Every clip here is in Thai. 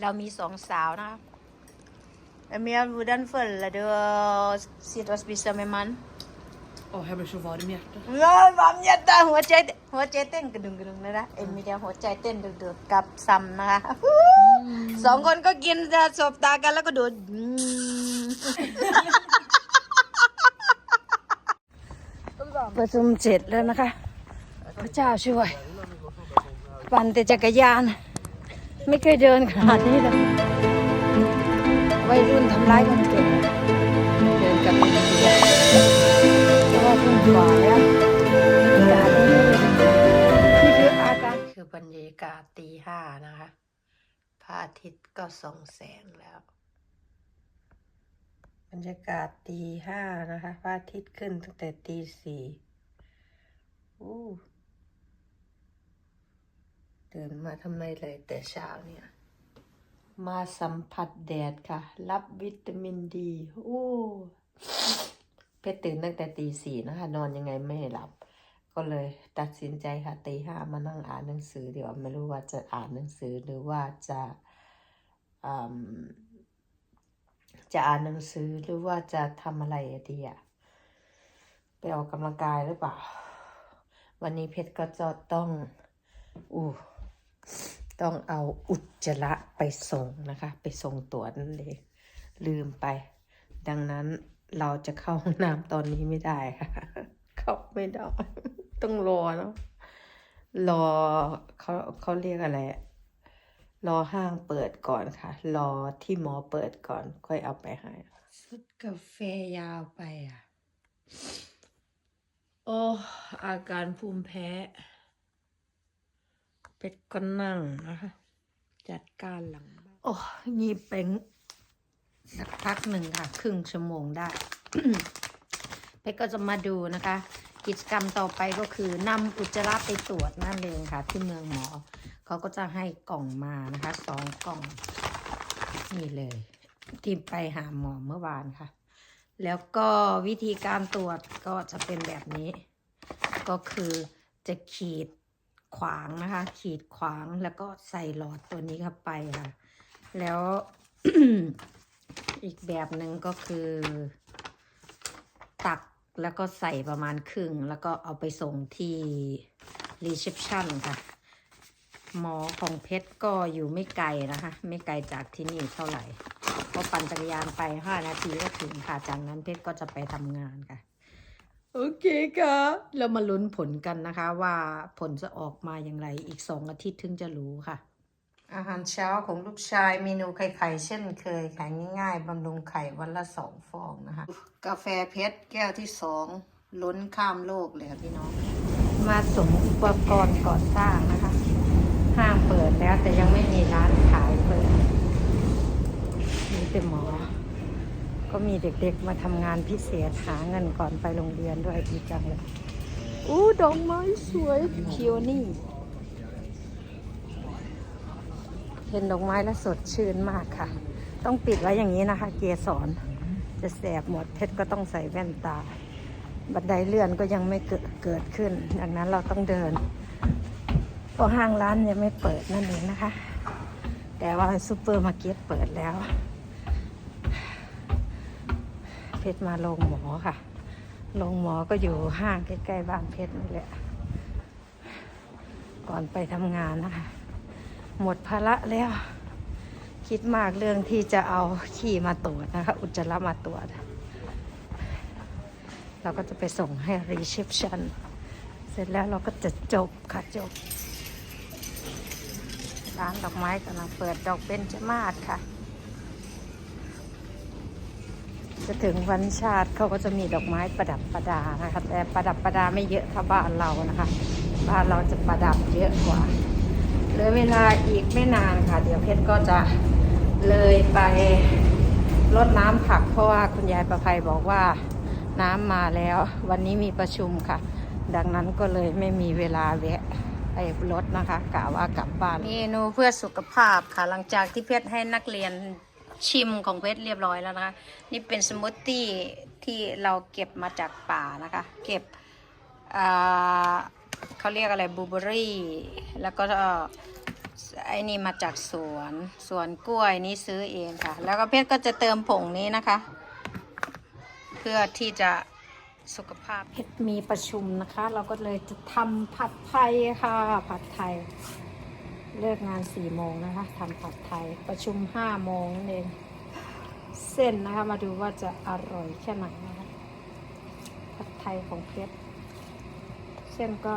เรามีสองสาวนะคะเอเมียวูดันเฟิลและเดอซิตอสบิสเมมัน Åh, jag blir så varm i hjärtat. เฮ้ยความยัดตาหัวใจหัวใจเต้นกระดึงกระดึงเลยนะเอ็มมีเดียหัวใจเต้นดึกๆกับซัมนะคะสองคนก็กินจะสบตากันแล้วก็ดูดอืมประชุมเสร็จแล้วนะคะ พระเจ้าช่วย ปั่นแต่จักรยาน ไม่เคยเดินขนาดนี้เลยวัยรุ่นทำร้ายคนเก่งเดินกับเด็กเพราะว่าทุ่งกว่าแล้วอย่าดีนี่คืออาการคือบรรยากาศตีห้านะคะพระอาทิตย์ก็ส่องแสงแล้ว บรรยากาศตีห้านะคะพระอาทิตย์ขึ้นตั้งแต่ตีสี่อู้ เดินมาทำไมเลยแต่เช้าเนี่ย มาสัมผัสแดดค่ะ รับวิตามินดีโอ้เพชรตื่นตั้งแต่ตีสี่นะคะ นอนยังไงไม่หลับ ก็เลยตัดสินใจค่ะตีห้ามานั่งอ่านหนังสือเดี๋ยวไม่รู้ว่าจะอ่านหนังสือหรือว่าจะอืมจะอ่านหนังสือหรือว่าจะทำอะไรดีอะไปออกกำลังกายหรือเปล่า วันนี้เพชรก็จะต้องอู้ ต้องเอาอุจจาระไปส่งนะคะ ไปส่งตรวจนั่นเองลืมไป ดังนั้นเราจะเข้าห้องน้ำตอนนี้ไม่ได้ค่ะ เข้าไม่ได้ ต้องรอเนาะรอเขาเขาเรียกอะไร รอห้างเปิดก่อนค่ะ รอที่หมอเปิดก่อน ค่อยเอาไปให้สุดกาแฟยาวไปอะ โอ้อาการภูมิแพ้ เป็ดก็นั่งนะคะ จัดการหลังบ้านโอ้ยีเป็งสักพักหนึ่งค่ะ ครึ่งชั่วโมงได้เพชรก็จะมาดูนะคะ กิจกรรมต่อไปก็คือนำอุจจาระไปตรวจนั่นเองค่ะ ที่เมืองหมอ เขาก็จะให้กล่องมานะคะสองกล่องนี่เลยที่ไปหาหมอเมื่อวานค่ะ แล้วก็วิธีการตรวจก็จะเป็นแบบนี้ ก็คือจะขีด ขวางนะคะ ขีดขวางแล้วก็ใส่หลอดตัวนี้เข้าไปค่ะ แล้วอีกแบบหนึ่งก็คือ ตักแล้วก็ใส่ประมาณครึ่ง แล้วก็เอาไปส่งที่รีเซพชันค่ะ หมอของเพชรก็อยู่ไม่ไกลนะคะ ไม่ไกลจากที่นี่เท่าไหร่ ก็ปั่นจักรยานไป 5 นาทีก็ถึงค่ะ จากนั้นเพชรก็จะไปทำงานค่ะ โอเคค่ะ เรามาลุ้นผลกันนะคะว่าผลจะออกมาอย่างไร อีกสองอาทิตย์ถึงจะรู้ค่ะ อาหารเช้าของลูกชายเมนูไข่ไข่เช่นเคยขายง่ายๆบำรุงไข่วันละสองฟองนะคะ กาแฟเพชรแก้วที่สองล้นข้ามโลกเลยค่ะพี่น้อง มาส่งอุปกรณ์ก่อสร้างนะคะ ห้างเปิดแล้วแต่ยังไม่มีร้านขายเปิดมีแต่หมอ ก็มีเด็กๆมาทำงานพิเศษหาเงินก่อนไปโรงเรียนด้วยดีจังเลย อู้ดอกไม้สวยเคียวนี่ เห็นดอกไม้แล้วสดชื่นมากค่ะ ต้องปิดไว้อย่างนี้นะคะ เกสรจะแสบหมดเพชรก็ต้องใส่แว่นตา บันไดเลื่อนก็ยังไม่เกิดเกิดขึ้น ดังนั้นเราต้องเดินเพราะห้างร้านยังไม่เปิดนั่นเองนะคะ แต่ว่าซูเปอร์มาร์เก็ตเปิดแล้ว เพชรมาลงหมอค่ะลงหมอก็อยู่ห้างใกล้ๆบ้านเพชรนี่แหละ ก่อนไปทำงานนะคะ หมดภาระแล้ว คิดมากเรื่องที่จะเอาขี้มาตรวจนะคะ อุจจาระมาตรวจ เราก็จะไปส่งให้รีเซพชันเสร็จแล้วเราก็จะจบค่ะจบร้านดอกไม้กำลังเปิดดอกเบญจมาศค่ะ จะถึงวันชาติเขาก็จะมีดอกไม้ประดับประดานะคะแต่ประดับประดาไม่เยอะเท่าบ้านเรานะคะบ้านเราจะประดับเยอะกว่าเหลือเวลาอีกไม่นานค่ะ เดี๋ยวเพชรก็จะเลยไปรดน้ำผัก เพราะว่าคุณยายประภัยบอกว่าน้ำมาแล้ว วันนี้มีประชุมค่ะ ดังนั้นก็เลยไม่มีเวลาแวะไปรถนะคะกะว่ากลับบ้านเมนูเพื่อสุขภาพค่ะ หลังจากที่เพชรให้นักเรียน ชิมของเพชรเรียบร้อยแล้วนะคะ นี่เป็นสมูทตี้ที่เราเก็บมาจากป่านะคะ เก็บอ่าเขาเรียกอะไรบูเบอรี่แล้วก็ไอ้นี่มาจากสวนสวนกล้วยนี่ซื้อเองค่ะ แล้วก็เพชรก็จะเติมผงนี้นะคะ เพื่อที่จะสุขภาพเพชรมีประชุมนะคะ เราก็เลยจะทำผัดไทยค่ะ ผัดไทย เลิกงานสี่โมงนะคะทำผัดไทยประชุมห้าโมงนั่นเอง เส้นนะคะ มาดูว่าจะอร่อยแค่ไหนนะคะ ผัดไทยของเพชรเส้นก็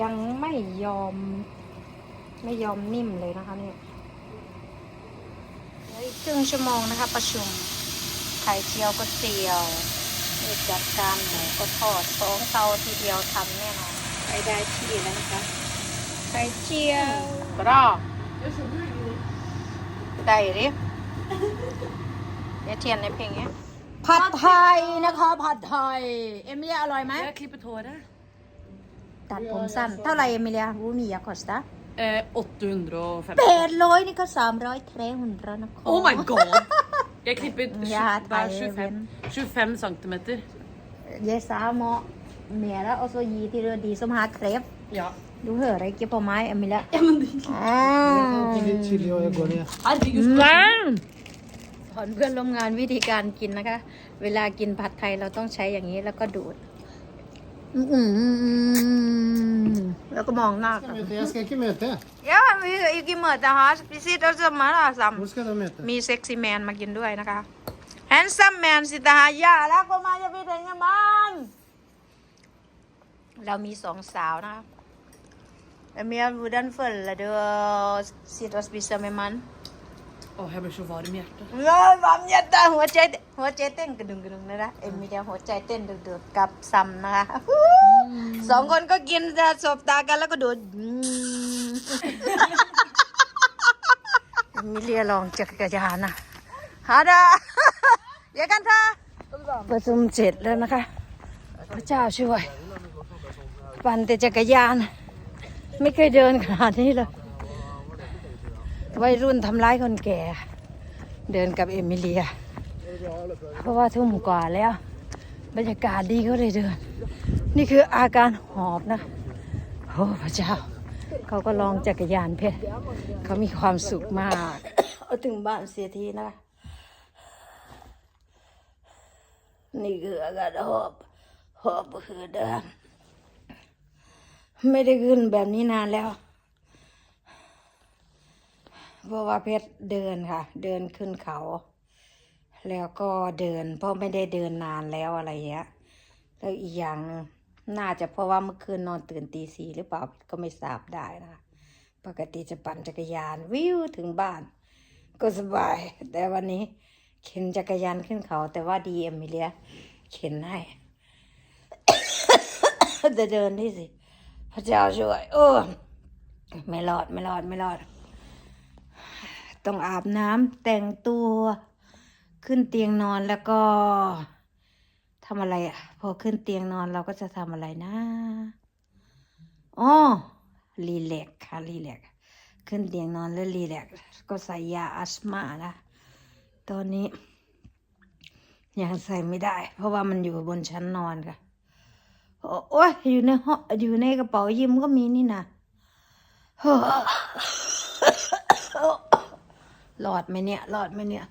ยังไม่ยอม ไม่ยอมนิ่มเลยนะคะเนี่ยเลืออีกครึ่งชั่วโมงนะคะ ประชุมไข่เจียวก็เจียวนี่จัดการหมูก็ทอดสองเตาทีเดียวทำแน่นอนไปได้ที่แล้วนะคะ ไข่เจียว Bra! ได้ดิเดี๋ยวเทียนในเพลงเนี้ยผัดไทยนะคะผัดไทย เอมิเลียอร่อยไหม Jag klipper håret. ตัดผมสั้น เท่าไหร่เอมิเลียวูมียาคอสตา Eh, 850. แปดร้อยนี่ก็สามร้อยเทรหุ่นร้อยนะ Oh my god! Jag klipper Ja, tju- bara Thailand. 25, 25 centimeter. เยสาเหมาะเมียแล้วเอาโซยีที่เรือดีสมหาเครป Ja. ดูเหอะอะไรเก็บปอไม้เอมิเลีย Ja men det... อ่า Litt chili og jeg går ned. Herregud, สอนเพื่อนร่วมงานวิธีการกินนะคะ เวลากินผัดไทยเราต้องใช้อย่างนี้แล้วก็ดูดอืมแล้วก็มองหน้ากัน Møte. Jeg skal ikke møte. เดี๋ยวมีอีกกี่เหมือนจะฮะพิซิตเราจะมาละซัม Hvor skal du møte? มีเซ็กซี่แมนมากินด้วยนะคะแฮนซัมแมนสิตาหายาแล้วก็มาจะไปแต่งงานมัน เรามีสองสาวนะคะ แต่เมียบูดันเฟิลละเด้อสิตอสบิสเมมัน Åh, jag blir så varm i hjärtat. เฮ้ยความยัดตาหัวใจหัวใจเต้นกระดุมกระดุมเลยนะเอ็มมีเดียหัวใจเต้นดุดๆกับซัมนะคะสองคนก็กินจะสบตากันแล้วก็ดูดอืมเอ็มมิเลียลองจักรยานนะฮาดาอย่ากันท่าประชุมเสร็จแล้วนะคะ พระเจ้าช่วย ปั่นแต่จักรยาน ไม่เคยเดินขนาดนี้เลยวัยรุ่นทำร้ายคนแก่ เดินกับเอมิเลีย เพราะว่าทุ่มกว่าแล้ว บรรยากาศดีก็เลยเดิน นี่คืออาการหอบนะโอ้พระเจ้า เขาก็ลองจักรยานเพชรเขามีความสุขมากเอาถึงบ้านเสียทีนะนี่คืออาการหอบ หอบคือเดิน ไม่ได้ขึ้นแบบนี้นานแล้วเพราะว่าเพชรเดินค่ะ เดินขึ้นเขา แล้วก็เดิน เพราะไม่ได้เดินนานแล้วอะไรเงี้ยแล้วอีกอย่างน่าจะเพราะว่าเมื่อคืนนอนตื่นตีสี่หรือเปล่าก็ไม่ทราบได้นะคะปกติจะปั่นจักรยานวิวถึงบ้าน ก็สบาย แต่วันนี้ เข็นจักรยานขึ้นเขา แต่ว่าดีเอมิเลียเข็นให้จะเดินนี่สิ พระเจ้าช่วยโอ้ไม่รอดไม่รอดไม่รอด ต้องอาบน้ำแต่งตัวขึ้นเตียงนอนแล้วก็ทำอะไรอะ พอขึ้นเตียงนอนเราก็จะทำอะไรนะอ๋อรีแลกค่ะรีแลกขึ้นเตียงนอนแล้วรีแลกก็ใส่ยาอัสมานะตอนนี้ยังใส่ไม่ได้ เพราะว่ามันอยู่บนชั้นนอนค่ะ โอ้ยอยู่ในห้องอยู่ในกระเป๋ายิมก็มีนี่นะหลอดไหมเนี่ยหลอดไหมเนี่ย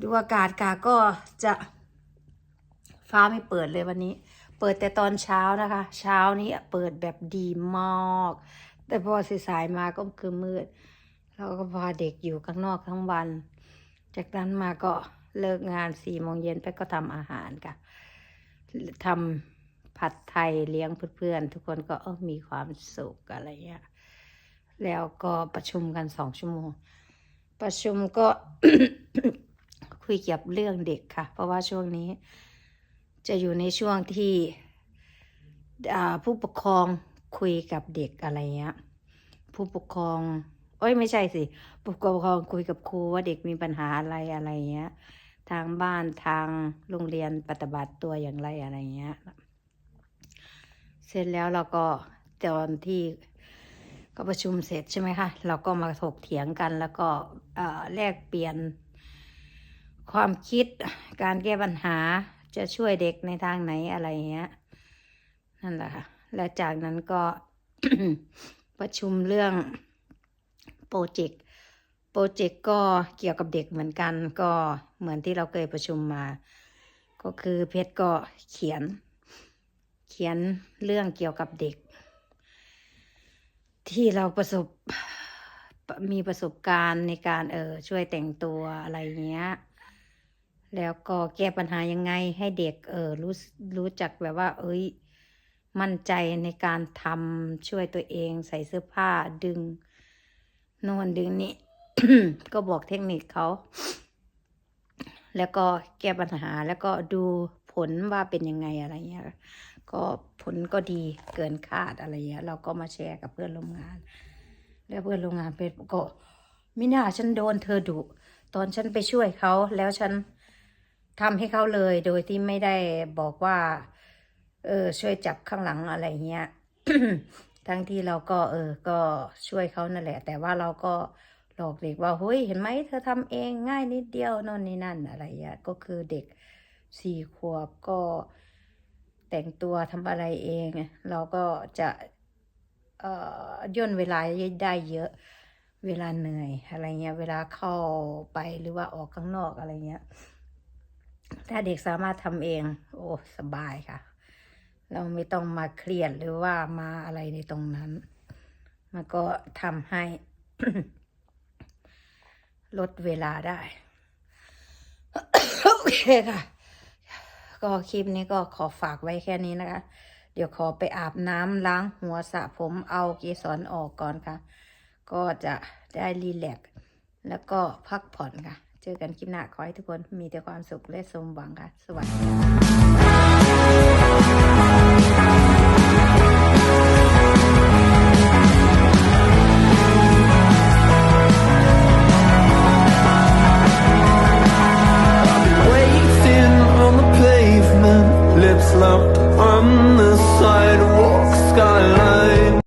ดูอากาศกาก็จะฟ้าไม่เปิดเลยวันนี้ เปิดแต่ตอนเช้านะคะ เช้านี้เปิดแบบดีมาก แต่พอสายมาก็คือมืด เราก็พาเด็กอยู่ข้างนอกทั้งวัน จากนั้นมาก็เลิกงานสี่โมงเย็นไปก็ทำอาหารค่ะทำ ผัดไทยเลี้ยงเพื่อนๆทุกคนก็เออมีความสุขอะไรเงี้ยแล้วก็ประชุมกันสองชั่วโมง ประชุมก็คุยเกี่ยวกับเรื่องเด็กค่ะ เพราะว่าช่วงนี้ จะอยู่ในช่วงที่ผู้ปกครองคุยกับเด็กอะไรเงี้ยผู้ปกครองเอ้ยไม่ใช่สิผู้ปกครองคุยกับครูว่าเด็กมีปัญหาอะไรอะไรเงี้ย ทางบ้านทางโรงเรียนปฏิบัติตัวอย่างไรอะไรเงี้ย เสร็จแล้วเราก็ตอนที่ก็ประชุมเสร็จใช่ไหมคะ เราก็มาถกเถียงกันแล้วก็แลกเปลี่ยนความคิดการแก้ปัญหาจะช่วยเด็กในทางไหนอะไรเงี้ยนั่นแหละค่ะ แล้วจากนั้นก็ประชุมเรื่องโปรเจกต์โปรเจกต์ก็เกี่ยวกับเด็กเหมือนกัน ก็เหมือนที่เราเคยประชุมมา ก็คือเพชรก็เขียน เขียนเรื่องเกี่ยวกับเด็ก ที่เราประสบมีประสบการณ์ในการเออช่วยแต่งตัวอะไรเงี้ย แล้วก็แก้ปัญหายังไงให้เด็กเออรู้รู้จักแบบว่า เอ้ย มั่นใจในการทำช่วยตัวเองใส่เสื้อผ้าดึงน่นดึงนี้ ก็บอกเทคนิคเขา แล้วก็แก้ปัญหาแล้วก็ดูผลว่าเป็นยังไงอะไรเงี้ย ก็ผลก็ดีเกินคาดอะไรเงี้ยเราก็มาแชร์กับเพื่อนร่วมงาน แล้วเพื่อนร่วมงานเป็นก็มิน่าฉันโดนเธอดุตอนฉันไปช่วยเขาแล้วฉันทำให้เขาเลย โดยที่ไม่ได้บอกว่า เออ ช่วยจับข้างหลังอะไรเงี้ยทั้งที่เราก็ เออ ก็ช่วยเขานั่นแหละ แต่ว่าเราก็หลอกเด็กว่าเฮ้ยเห็นไหมเธอทำเองง่ายนิดเดียวโน่นนี่นั่นอะไรเงี้ยก็คือเด็กสี่ขวบก็ แต่งตัวทำอะไรเอง เราก็จะเอ่อย่นเวลาได้เยอะเวลาเหนื่อยอะไรเงี้ย เวลาเข้าไปหรือว่าออกข้างนอกอะไรเงี้ย ถ้าเด็กสามารถทำเอง โอ้สบายค่ะ เราไม่ต้องมาเครียดหรือว่ามาอะไรในตรงนั้น มันก็ทำให้ ลดเวลาได้ โอเคค่ะ ก็คลิปนี้ก็ขอฝากไว้แค่นี้นะคะ เดี๋ยวขอไปอาบน้ำล้างหัวสระผมเอาเกสรออกก่อนค่ะ ก็จะได้รีแลกซ์แล้วก็พักผ่อนค่ะ เจอกันคลิปหน้าขอให้ทุกคนมีแต่ความสุขและสมหวังค่ะ สวัสดีค่ะ